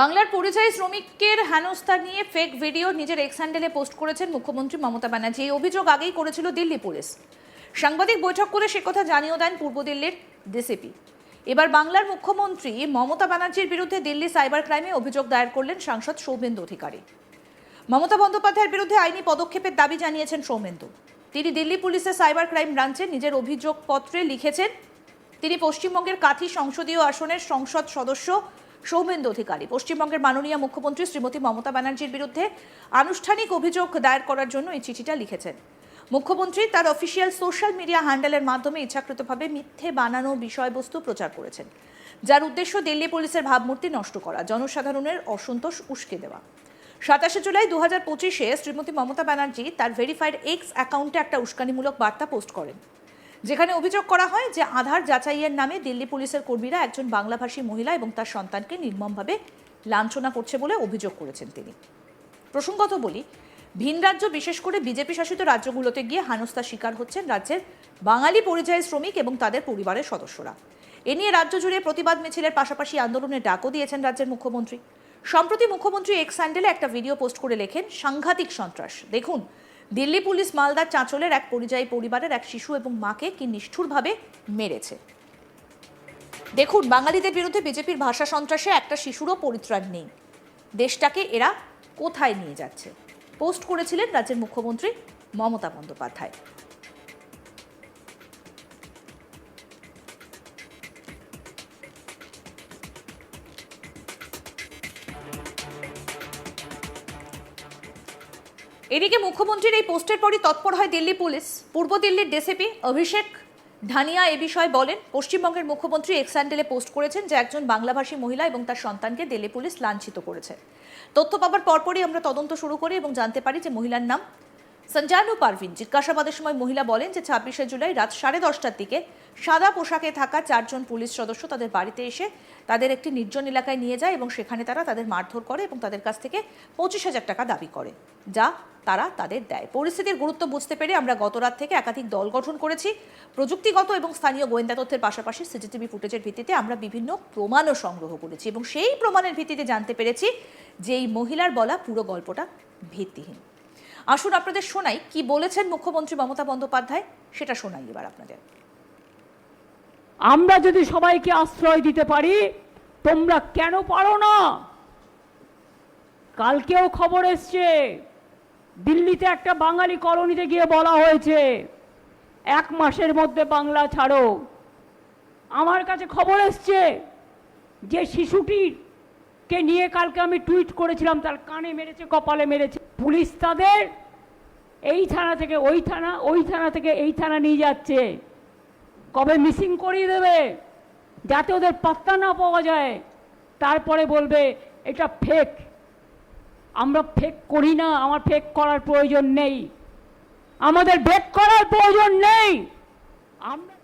বাংলার পরিযায়ী শ্রমিকের হেনস্থা নিয়ে ফেক ভিডিও নিজের এক্স হ্যান্ডেলে পোস্ট করেছেন মুখ্যমন্ত্রী মমতা ব্যানার্জি। এই অভিযোগ আগেই করেছিল দিল্লি পুলিশ। সাংবাদিক বৈঠক করে সে কথা জানিয়েও দেন পূর্ব দিল্লির ডিসিপি এবার বাংলার মুখ্যমন্ত্রী মমতা ব্যানার্জির বিরুদ্ধে দিল্লি সাইবার ক্রাইমে অভিযোগ দায়ের করলেন সাংসদ সৌমেন্দু অধিকারী। মমতা বন্দ্যোপাধ্যায়ের বিরুদ্ধে আইনি পদক্ষেপের দাবি জানিয়েছেন সৌমেন্দু। তিনি দিল্লি পুলিশের সাইবার ক্রাইম ব্রাঞ্চে নিজের অভিযোগপত্রে লিখেছেন, তিনি পশ্চিমবঙ্গের কাথি সংসদীয় আসনের সংসদ সদস্য সৌমেন্দু অধিকারী। পশ্চিমবঙ্গের মাননীয় মুখ্যমন্ত্রী শ্রীমতী মমতা ব্যানার্জির বিরুদ্ধে আনুষ্ঠানিক অভিযোগ দায়ের করার জন্য এই চিঠিটা লিখেছেন। মুখ্যমন্ত্রী তার অফিসিয়াল সোশ্যাল মিডিয়া হ্যান্ডেলের মাধ্যমে ইচ্ছাকৃতভাবে মিথ্যে বানানো বিষয়বস্তু প্রচার করেছেন। যার উদ্দেশ্য দিল্লি পুলিশের ভাবমূর্তি নষ্ট করা, জনসাধারণের অসন্তোষ উস্কে দেওয়া। সাতাশে জুলাই দু হাজার পঁচিশে শ্রীমতী মমতা ব্যানার্জি তার ভেরিফাইড এক্স অ্যাকাউন্টে একটা উস্কানিমূলক বার্তা পোস্ট করেন। যেখানে অভিযোগ করা হয় যে আধার যাচাইয়ের নামে দিল্লি পুলিশের কর্মীরা একজন বাংলাভাষী মহিলা এবং তার সন্তানকে নির্মমভাবে লাঞ্ছনা করছে বলে অভিযোগ করেছেন তিনি। প্রসঙ্গত বলি, ভিন রাজ্য বিশেষ করে বিজেপি শাসিত রাজ্যগুলোতে গিয়ে হানস্তার শিকার হচ্ছেন রাজ্যের বাঙালি পরিযায়ী শ্রমিক এবং তাদের পরিবারের সদস্যরা। এ নিয়ে রাজ্য জুড়ে প্রতিবাদ মিছিলের পাশাপাশি আন্দোলনের ডাকও দিয়েছেন রাজ্যের মুখ্যমন্ত্রী। সম্প্রতি মুখ্যমন্ত্রী এক্স স্যান্ডেলে একটা ভিডিও পোস্ট করে লেখেন, সাংঘাতিক সন্ত্রাস। দেখুন দিল্লি পুলিশ মালদার চাঁচলের এক পরিযায়ী পরিবারের এক শিশু এবং মাকে কি নিষ্ঠুরভাবে মেরেছে? দেখুন, বাঙালিদের বিরুদ্ধে বিজেপির ভাষা সন্ত্রাসে একটা শিশুরও পরিত্রাণ নেই। দেশটাকে এরা কোথায় নিয়ে যাচ্ছে? পোস্ট করেছিলেন রাজ্যের মুখ্যমন্ত্রী মমতা বন্দ্যোপাধ্যায়। এদিকে মুখ্যমন্ত্রীর এই পোস্টের পরই তৎপর হয় দিল্লি পুলিশ। পূর্ব দিল্লির ডিসিপি অভিষেক ধানিয়া এ বিষয়ে বলেন, পশ্চিমবঙ্গের মুখ্যমন্ত্রী এক্স স্যান্ডেলে পোস্ট করেছেন যে একজন বাংলাভাষী মহিলা এবং তার সন্তানকে দিল্লি পুলিশ লাঞ্ছিত করেছে। তথ্য পাবার পরপরই আমরা তদন্ত শুরু করি এবং জানতে পারি যে মহিলার নাম সঞ্জানু পারভিন জিজ্ঞাসাবাদের সময় মহিলা বলেন যে ছাব্বিশে জুলাই রাত সাড়ে দশটার দিকে সাদা পোশাকে থাকা চারজন পুলিশ সদস্য তাদের বাড়িতে এসে তাদের একটি নির্জন এলাকায় নিয়ে যায় এবং সেখানে তারা তাদের মারধর করে এবং তাদের কাছ থেকে পঁচিশ হাজার টাকা দাবি করে, যা তারা তাদের দেয়। পরিস্থিতির গুরুত্ব বুঝতে পেরে আমরা গত রাত থেকে একাধিক দল গঠন করেছি। প্রযুক্তিগত এবং স্থানীয় গোয়েন্দা তথ্যের পাশাপাশি সিসিটিভি ফুটেজের ভিত্তিতে আমরা বিভিন্ন প্রমাণও সংগ্রহ করেছি এবং সেই প্রমাণের ভিত্তিতে জানতে পেরেছি যে এই মহিলার বলা পুরো গল্পটা ভিত্তিহীন। আসুন আপনাদের শোনাই কি বলেছেন মুখ্যমন্ত্রী মমতা বন্দ্যোপাধ্যায়, সেটা শোনাই এবার আপনাদের। আমরা যদি সবাইকে আশ্রয় দিতে পারি, তোমরা কেন পারো না? কালকেও খবর এসছে, দিল্লিতে একটা বাঙালি কলোনিতে গিয়ে বলা হয়েছে, এক মাসের মধ্যে বাংলা ছাড়ো। আমার কাছে খবর এসছে যে শিশুটির কে নিয়ে কালকে আমি টুইট করেছিলাম, তার কানে মেরেছে, কপালে মেরেছে। পুলিশ তাদের এই থানা থেকে ওই থানা ওই থানা থেকে এই থানা নিয়ে যাচ্ছে। কবে মিসিং করিয়ে দেবে? যাতে ওদের পাত্তা না পাওয়া যায়। তারপরে বলবে, এটা ফেক আমরা ফেক করি না। আমার ফেক করার প্রয়োজন নেই। আমাদের বেক করার প্রয়োজন নেই। আমরা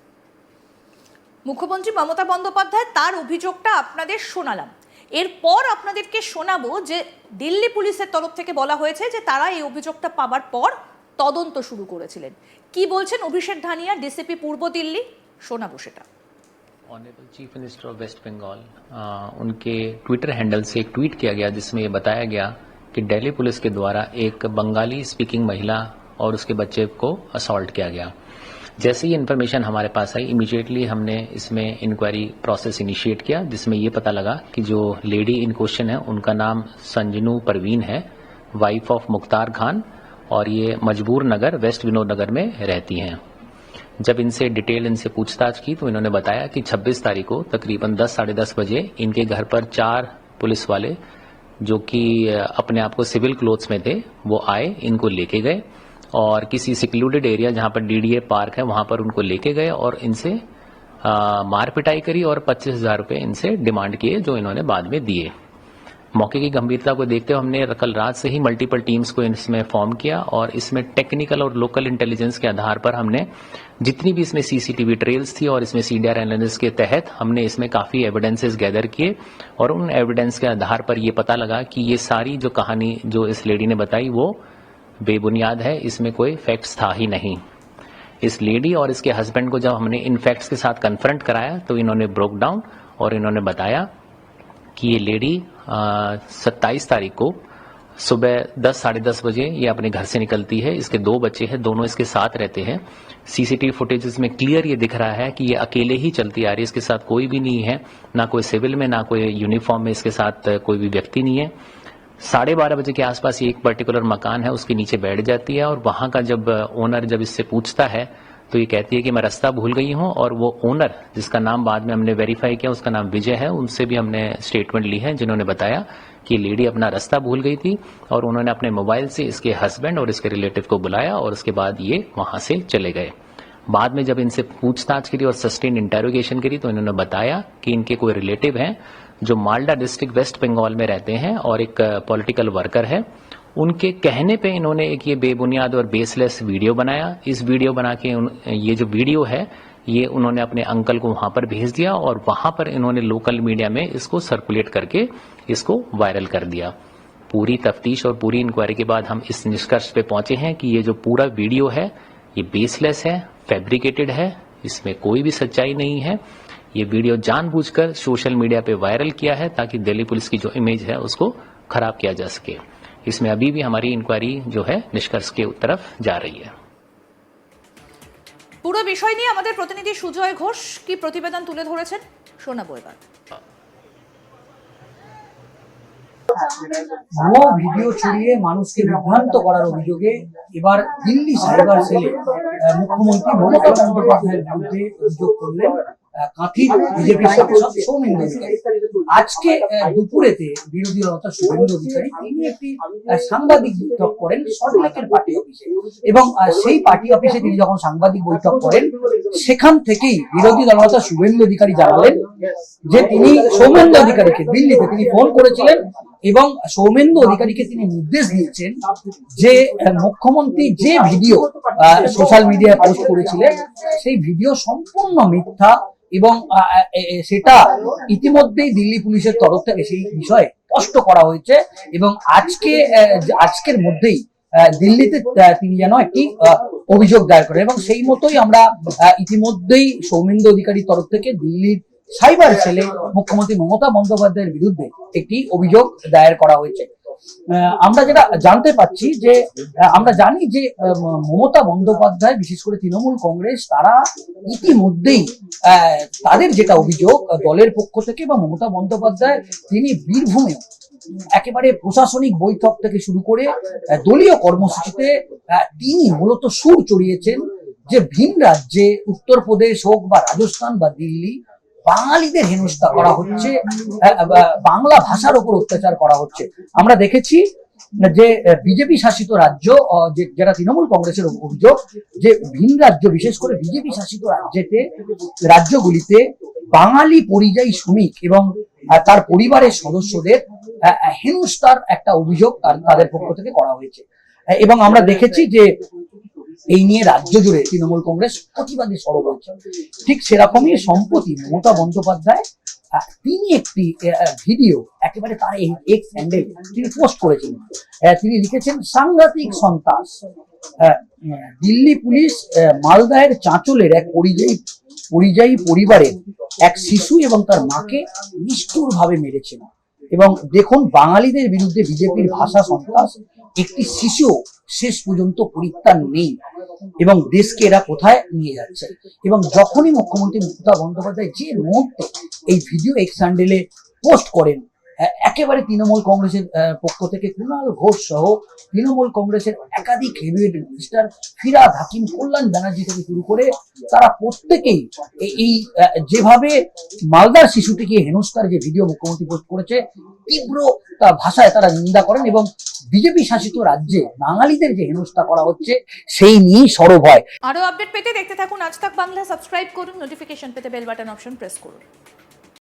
মুখ্যমন্ত্রী মমতা বন্দ্যোপাধ্যায় তার অভিযোগটা আপনাদের শোনালাম। এরপর আপনাদেরকে শোনাবো যে দিল্লি পুলিশের তরফ থেকে বলা হয়েছে যে তারা এই অভিযোগটা পাবার পর তদন্ত শুরু করেছিলেন কি বলছেন অভিষেক ধানিয়া ডিসিপি পূর্ব দিল্লি শোনাবো সেটা honourable chief minister of West Bengal uh, उनके ट्विटर हैंडल से एक ट्वीट किया गया जिसमें ये बताया गया कि दिल्ली पुलिस के द्वारा एक बंगाली स्पीकिंग महिला और उसके बच्चे को असॉल्ट किया गया जैसे ही इन्फॉर्मेशन हमारे पास आई इमीडिएटली हमने इसमें इंक्वायरी प्रोसेस इनिशिएट किया, जिसमें ये पता लगा कि जो लेडी इन क्वेश्चन है, उनका नाम संजनू परवीन है वाइफ ऑफ़ मुख्तार खान, और ये मजबूर नगर वेस्ट विनोद नगर में रहती हैं। जब इनसे डिटेल इनसे पूछताछ की तो इन्होंने बताया कि 26 तारीख को तकरीबन 10 साढ़े दस बजे इनके घर पर चार पुलिस वाले, जो कि अपने आप को सिविल क्लोथ्स में थे, वो आए, इनको लेके गए। और किसी सिक्लूडेड एरिया जहाँ पर डीडीए पार्क है वहाँ पर उनको लेके गए और इनसे अ, मार पिटाई करी और पच्चीस हज़ार रुपये इनसे डिमांड किए जो इन्होंने बाद में दिए। मौके की गंभीरता को देखते हुए हमने कल रात से ही मल्टीपल टीम्स को इसमें फॉर्म किया और इसमें टेक्निकल और लोकल इंटेलिजेंस के आधार पर हमने जितनी भी इसमें सीसीटीवी ट्रेल्स थी और इसमें सीडीआर एनालिसिस के तहत हमने इसमें काफ़ी एविडेंसेस गैदर किए और उन एविडेंस के आधार पर ये पता लगा कि ये सारी जो कहानी जो इस लेडी ने बताई वो बेबुनियाद है, इसमें कोई फैक्ट्स था ही नहीं। इस लेडी और इसके हस्बैंड को जब हमने इन फैक्ट्स के साथ कन्फ्रंट कराया तो इन्होंने ब्रोक डाउन और इन्होंने बताया कि ये लेडी सत्ताईस तारीख को सुबह दस, साढ़े दस बजे ये अपने घर से निकलती है। इसके दो बच्चे हैं, दोनों इसके साथ रहते हैं। सीसीटीवी फुटेज में क्लियर ये दिख रहा है कि ये अकेले ही चलती आ रही है। इसके साथ कोई भी नहीं है, ना कोई सिविल में, ना कोई यूनिफॉर्म में इसके साथ कोई भी व्यक्ति नहीं है। साढ़े बारह बजे के आसपास एक पर्टिकुलर मकान है, उसके नीचे बैठ जाती है और वहाँ का जब ओनर जब इससे पूछता है तो ये कहती है कि मैं रास्ता भूल गई हूँ और वो ओनर जिसका नाम बाद में हमने वेरीफाई किया, उसका नाम विजय है, उनसे भी हमने स्टेटमेंट ली है, जिन्होंने बताया कि लेडी अपना रास्ता भूल गई थी और उन्होंने अपने मोबाइल से इसके हस्बैंड और इसके रिलेटिव को बुलाया और उसके बाद ये वहाँ से चले गए। बाद में जब इनसे पूछताछ करी और सस्टेन इंटेरोगेशन करी तो इन्होंने बताया कि इनके कोई रिलेटिव हैं जो मालडा डिस्ट्रिक्ट वेस्ट बंगाल में रहते हैं और एक पॉलिटिकल वर्कर है, उनके कहने पे इन्होंने एक ये बेबुनियाद और बेसलेस वीडियो बनाया। इस वीडियो बना के ये जो वीडियो है, ये उन्होंने अपने अंकल को वहाँ पर भेज दिया और वहाँ पर इन्होंने लोकल मीडिया में इसको सर्कुलेट करके इसको वायरल कर दिया। पूरी तफ्तीश और पूरी इंक्वायरी के बाद हम इस निष्कर्ष पे पहुँचे हैं कि ये जो पूरा वीडियो है, ये बेसलेस है फैब्रिकेटेड है, इसमें कोई भी सच्चाई नहीं है। ये वीडियो जानबूझकर सोशल मीडिया पे वायरल किया है ताकि दिल्ली पुलिस की जो इमेज है उसको खराब किया जा सके इसमें अभी भी हमारी इंक्वायरी जो है निष्कर्ष के तरफ जा रही है পুরো বিষয় নিয়ে আমাদের প্রতিনিধি সুজয় ঘোষ কি প্রতিবেদন তুলে ধরেছেন শোনাবো এবার ভুয়ো ভিডিও ছড়িয়ে মানুষকে বিভ্রান্ত করার অভিযোগে এবার দিল্লি সাইবার সেলে আহ, মুখ্যমন্ত্রী মমতা বন্দ্যোপাধ্যায়ের বিরুদ্ধে অভিযোগ করলেন আহ, কাঁথির বিজেপি সৌমেন আজকে দুপুরেতে বিরোধী দলতা শুভেন্দু অধিকারী তিনি একটি সাংবাদিক বৈঠক করেন সল্টলেকের পার্টি অফিসে। এবং সেই পার্টি অফিসে তিনি যখন সাংবাদিক বৈঠক করেন সেখান থেকেই বিরোধী দলনেতা শুভেন্দু অধিকারী জানালেন যে তিনি সৌমেন্দু অধিকারীকে দিল্লিতে তিনি ফোন করেছিলেন। এবং সৌমেন্দু অধিকারীকে তিনি নির্দেশ দিয়েছেন যে মুখ্যমন্ত্রী যে ভিডিও সোশ্যাল মিডিয়ায় পোস্ট করেছিলেন, সেই ভিডিও সম্পূর্ণ মিথ্যা এবং সেটা ইতিমধ্যেই দিল্লি পুলিশের তরফ থেকে সেই বিষয়ে স্পষ্ট করা হয়েছে এবং আজকে আজকের মধ্যেই দিল্লিতে তিনি যেন একটি অভিযোগ দায়ের করেন এবং সেই মতোই আমরা ইতিমধ্যেই সৌমেন্দু অধিকারীর তরফ থেকে দিল্লির সাইবার সেলে মুখ্যমন্ত্রী মমতা বন্দ্যোপাধ্যায়ের বিরুদ্ধে একটি অভিযোগ দায়ের করা হয়েছে। আমরা যেটা জানতে পাচ্ছি যে আমরা জানি যে মমতা বন্দ্যোপাধ্যায়, বিশেষ করে তৃণমূল কংগ্রেস, তারা ইতিমধ্যেই তাদের যেটা অভিযোগ, দলের পক্ষ থেকে বা মমতা বন্দ্যোপাধ্যায়, তিনি বীরভূমে একেবারে প্রশাসনিক বৈঠক থেকে শুরু করে দলীয় কর্মসূচিতে তিনি মূলত সুর চড়িয়েছেন যে ভিন রাজ্যে, উত্তরপ্রদেশ হোক বা রাজস্থান বা দিল্লি বাঙালিদের হেনস্থা করা হচ্ছে বাংলা ভাষার উপর অত্যাচার করা হচ্ছে। আমরা দেখেছি যে বিজেপি শাসিত রাজ্য যেটা তৃণমূল কংগ্রেসের অভিযোগ, যে ভিন রাজ্য, বিশেষ করে বিজেপি শাসিত রাজ্যেতে, রাজ্যগুলিতে বাঙালি পরিযায়ী শ্রমিক এবং তার পরিবারের সদস্যদের হেনস্থার একটা অভিযোগ তাদের পক্ষ থেকে করা হয়েছে। এবং আমরা দেখেছি যে এই নিয়ে রাজ্য জুড়ে তৃণমূল কংগ্রেস প্রতিবাদী সরব ঠিক সেরকমই সম্প্রতি মমতা বন্দ্যোপাধ্যায় তিনি একটি ভিডিও একেবারে তার এই এক্স হ্যান্ডেল তিনি পোস্ট করেছিলেন আহ, তিনি লিখেছেন সাংঘাতিক সন্ত্রাস। দিল্লি পুলিশ আহ, মালদাহের চাঁচলের এক পরিযায়ী পরিযায়ী পরিবারের এক শিশু এবং তার মাকে নিষ্ঠুর ভাবে মেরেছিল এবং দেখুন বাঙালিদের বিরুদ্ধে বিজেপির ভাষা সন্ত্রাস একটি শিশু শেষ পর্যন্ত পরিত্রাণ নেই এবং দেশকে এরা কোথায় নিয়ে যাচ্ছে? এবং যখনই মুখ্যমন্ত্রী মমতা বন্দ্যোপাধ্যায় যে মুহূর্তে এই ভিডিও এক্স স্যান্ডেলে পোস্ট করেন একেবারে তৃণমূল কংগ্রেসের পক্ষ থেকে কুণাল ঘোষ সহ তৃণমূল কংগ্রেসের একাধিক হেভিওয়েট মিনিস্টার ফিরাদ হাকিম, কল্যাণ ব্যানার্জি থেকে শুরু করে তারা প্রত্যেকেই এই- যেভাবে মালদার শিশুটিকে হেনস্থার যে ভিডিও মুখ্যমন্ত্রী পোস্ট করেছে, তীব্র ভাষায় তারা নিন্দা করেন এবং বিজেপি শাসিত রাজ্যে বাঙালিদের যে হেনস্থা করা হচ্ছে, সেই নিয়েই সরব হয়। আরও আপডেট পেতে দেখতে থাকুন আজ তাক বাংলা। সাবস্ক্রাইব করুন নোটিফিকেশন পেতে বেল বাটন অপশন প্রেস করুন।